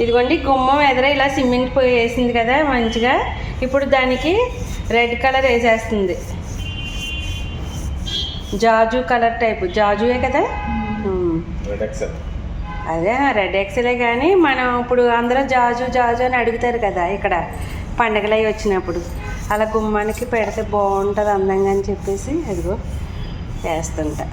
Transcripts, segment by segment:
ఇదిగోండి గుమ్మం ఎదుర ఇలా సిమెంట్ పోయి వేసింది కదా మంచిగా. ఇప్పుడు దానికి రెడ్ కలర్ వేసేస్తుంది. జాజు కలర్ టైపు. జాజువే కదా? ఎక్సెల్ అదే రెడ్ ఎక్సలే కానీ మనం ఇప్పుడు అందరూ జాజు జాజు అని అడుగుతారు కదా ఇక్కడ పండగలు అవి వచ్చినప్పుడు. అలా గుమ్మానికి పెడితే బాగుంటుంది అందంగా అని చెప్పేసి అదిగో వేస్తుంటా.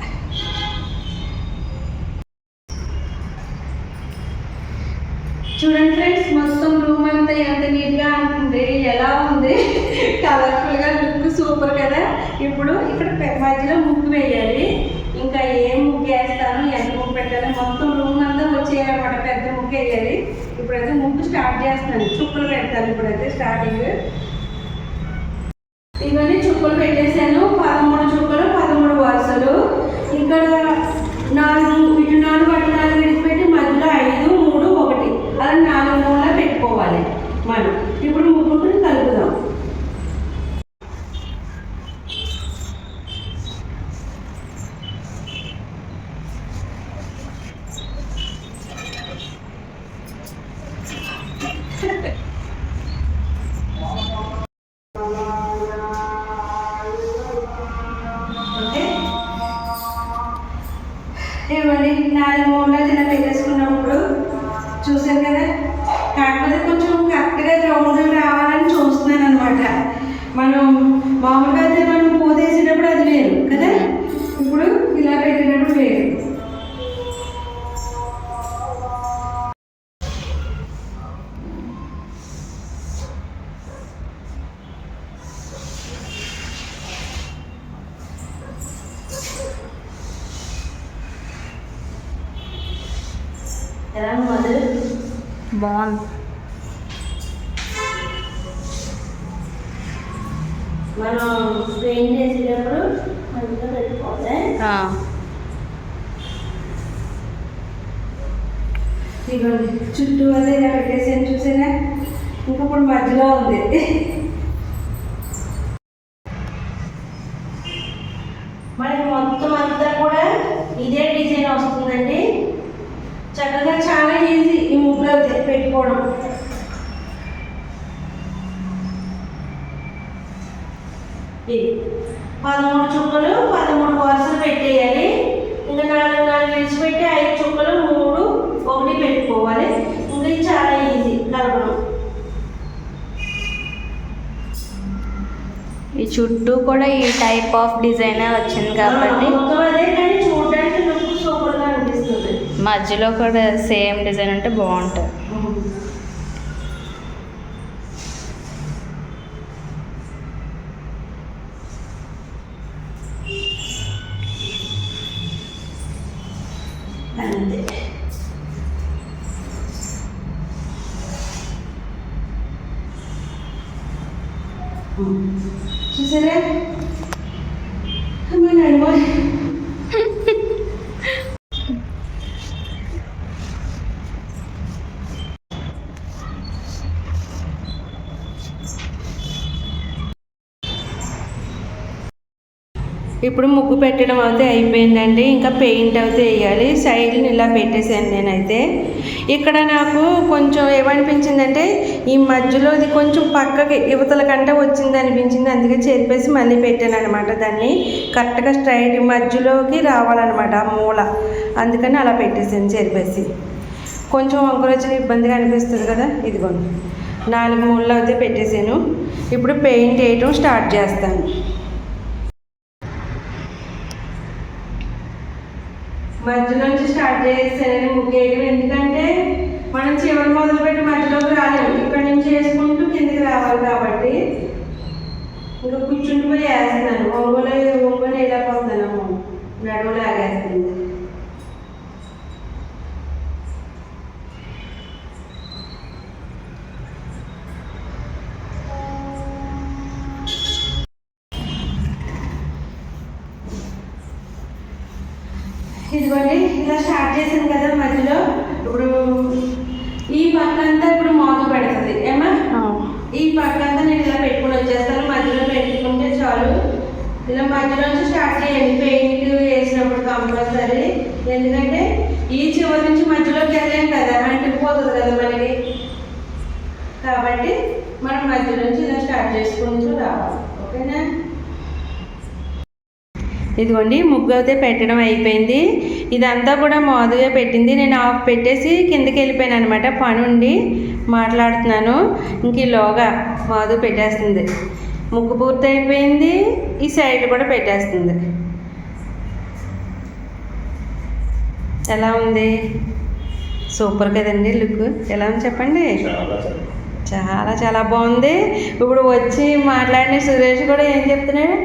చూడండి ఫ్రెండ్స్ మొత్తం రూమ్ అంతా ఎంత నీట్గా ఉంటుంది ఎలా ఉంది? కలర్ఫుల్గా లుక్ సూపర్ కదా? ఇప్పుడు ఇక్కడ మధ్యలో ముగ్గు వేయాలి. ఇంకా ఏ ముగ్గు వేస్తాను ఎంత ముగ్గు పెట్టాలి? మొత్తం రూమ్ అంతా వచ్చేయాలన్నమాట పెద్ద ముగ్గు వేయాలి. ఇప్పుడైతే ముగ్గు స్టార్ట్ చేస్తాను చుక్కలు పెడతాను ఇప్పుడైతే స్టార్టింగ్ ఇవన్నీ చుక్కలు పెట్టేశాను. పదమూడు చుక్కలు పదమూడు వరుసలు. ఇక్కడ నాలుగు ఇటు నాలుగు అటు నాలుగు విడిచిపెట్టి మధ్యలో ఐదు మూడు ఒకటి అలా నాలుగు మూల పెట్టుకోవాలి మనం ఇప్పుడు ముగ్గురు కలుపుదాం ఓకే ఇవ్వండి నాలుగు మూలలో ఇలా పెట్టేసుకున్నప్పుడు చూసారు కదా? కాకపోతే కొంచెం ఎలా బాగుంది. మనం పెయింట్ చేసేటప్పుడు ఆ, ఇదిగోండి చుట్టూ అదే ఇలా పెట్టేసాను చూసారా? ఇంకా ఇప్పుడు మధ్యలో ఉంది మనకి మొత్తం అంతా కూడా ఇదే డిజైన్ వస్తుందండి చక్కగా చాలా ఈజీ ఈ ముగ్గులో పెట్టుకోవడం ఇది పదమూడు చుక్కలు పదమూడు వరుసలు పెట్టేయాలి. ఇంకా నాలుగు నాలుగు విడిచిపెట్టి ఐదు చుక్కలు మూడు ఒకటి పెట్టుకోవాలి. ఇంకా ఇది చాలా ఈజీ కలపడం. ఈ చుట్టూ కూడా ఈ టైప్ ఆఫ్ డిజైన్ వచ్చింది కాబట్టి మొత్తం అదే కానీ చూడడానికి లుక్ సూపర్గా అనిపిస్తుంది. మధ్యలో కూడా సేమ్ డిజైన్ ఉంటే బాగుంటుంది. చూసారా అమ్మ ఇప్పుడు ముగ్గు పెట్టడం అయితే అయిపోయిందండి. ఇంకా పెయింట్ అయితే వేయాలి. సైడ్ని ఇలా పెట్టేసాను నేనైతే. ఇక్కడ నాకు కొంచెం ఏమనిపించిందంటే ఈ మధ్యలో ఇది కొంచెం పక్కకి యువతల కంటే వచ్చింది అనిపించింది. అందుకే చెరిపేసి మళ్ళీ పెట్టాను అనమాట దాన్ని. కరెక్ట్గా స్ట్రైట్ మధ్యలోకి రావాలన్నమాట ఆ మూల. అందుకని అలా పెట్టేసాను చెరిపేసి. కొంచెం వంకరొచ్చిన వచ్చిన ఇబ్బందిగా అనిపిస్తుంది కదా ఇదిగోండి. నాలుగు మూలలో అయితే పెట్టేశాను. ఇప్పుడు పెయింట్ వేయటం స్టార్ట్ చేస్తాను. మధ్య నుంచి స్టార్ట్ చేసేసాను ముగ్గేయడం. ఎందుకంటే మనం చివరి మొదలు పెట్టి మధ్యలోకి రాలేము. ఇక్కడ నుంచి వేసుకుంటూ కిందకి రావాలి కాబట్టి ఇంకా కూర్చుంటూ పోయి వేస్తున్నాను. ఒంగోలు ఒంగోలు వేయలేకపోతున్నాము నడువు ఆగేస్తుంది ఇదిగోండి ఇలా స్టార్ట్ చేసాను కదా మధ్యలో. ఇప్పుడు ఈ పక్కంతా ఇప్పుడు మోత పెడుతుంది. ఏమా ఈ పక్కంతా నేను ఇలా పెట్టుకుని వచ్చేస్తాను. మధ్యలో పెట్టుకుంటే చాలు. ఇలా మధ్యలో నుంచి స్టార్ట్ చేయండి. పెయింట్ వేసినప్పుడు కంపల్సరీ. ఎందుకంటే ఈ చివరి నుంచి మధ్యలోకి వెళ్ళాం కదా. అంటుకుపోతుంది కదా మనకి. కాబట్టి మనం మధ్య నుంచి ఇలా స్టార్ట్ చేసుకుంటూ రావాలి. ఓకేనా? ఇదిగోండి ముగ్గు అయితే పెట్టడం అయిపోయింది. ఇదంతా కూడా మాదుగా పెట్టింది. నేను ఆఫ్ పెట్టేసి కిందకి వెళ్ళిపోయాను అనమాట పని ఉండి మాట్లాడుతున్నాను. ఇంక ఈలోగా మాధు పెట్టేస్తుంది. ముగ్గు పూర్తి అయిపోయింది. ఈ సైడ్ కూడా పెట్టేస్తుంది. ఎలా ఉంది? సూపర్ కదండి లుక్. ఎలా ఉంది చెప్పండి? చాలా చాలా బాగుంది. ఇప్పుడు వచ్చి మాట్లాడిన సురేష్ కూడా ఏం చెప్తున్నాడు?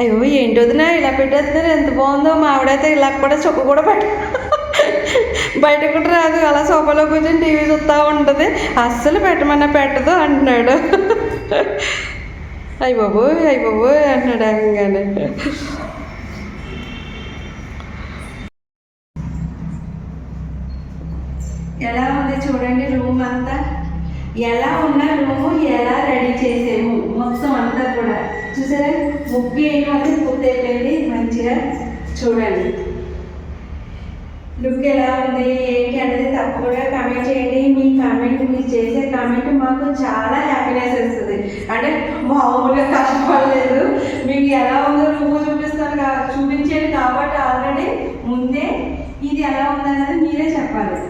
అయ్యో ఏంటి వదినా? ఇలా పెట్టేస్తున్నారు. ఎంత బాగుందో. మా ఆవిడైతే ఇలా కూడా చొక్క కూడా పెట్ట బయట కూడా రాదు. అలా సోఫాలో కూర్చొని టీవీ చూస్తూ ఉంటుంది. అస్సలు పెట్టమన్నా పెట్టదు అంటున్నాడు. అయ్య బాబు అయ్య బాబు అంటున్నాడు అనగానే ఎలా ఉంది చూడండి రూమ్ అంతా? ఎలా ఉన్న రూము ఎలా రెడీ చేసేవు? మొత్తం అంతా కూడా. చూసారా? ముగ్గు వేయడం అయితే పూర్తయిపోయింది మంచిగా చూడండి. లుక్ ఎలా ఉంది? ఏంటి అనేది తప్పకుండా కామెంట్ చేయండి. మీ కామెంట్ మీరు చేసే కామెంట్ మాకు చాలా హ్యాపీనెస్ ఇస్తుంది అంటే మామూలుగా కష్టపడలేదు. మీకు ఎలా ఉందో రూమ్ చూపిస్తాను కా- చూపించాను కాబట్టి ఆల్రెడీ ముందే ఇది ఎలా ఉందన్నది మీరే చెప్పాలి.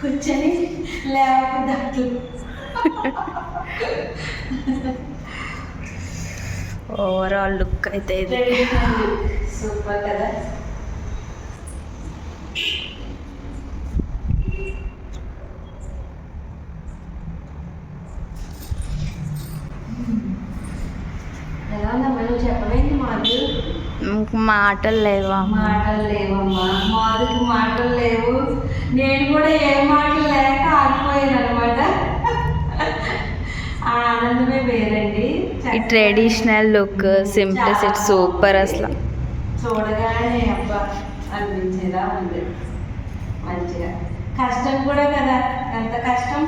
కూర్చొని లేకపోతే ఓవరాల్ లుక్ అయితే ఇది. సూపర్ కదా ఎలా మాకు ఇంక మాటలు లేవా? మాటలు లేవమ్మా. మాదికి మాటలు లేవు. నేను కూడా ఏ మాటలు లేక ఆగిపోయాను అనమాట ఆనందమే వేరండి. ఈ ట్రెడిషనల్ లుక్ సింప్లిసిటీ సూపర్ అసలు. చూడగానే అబ్బా అనిపించేలా ఉంది. మంచిగా. కష్టం కూడా కదా. ఎంత కష్టం.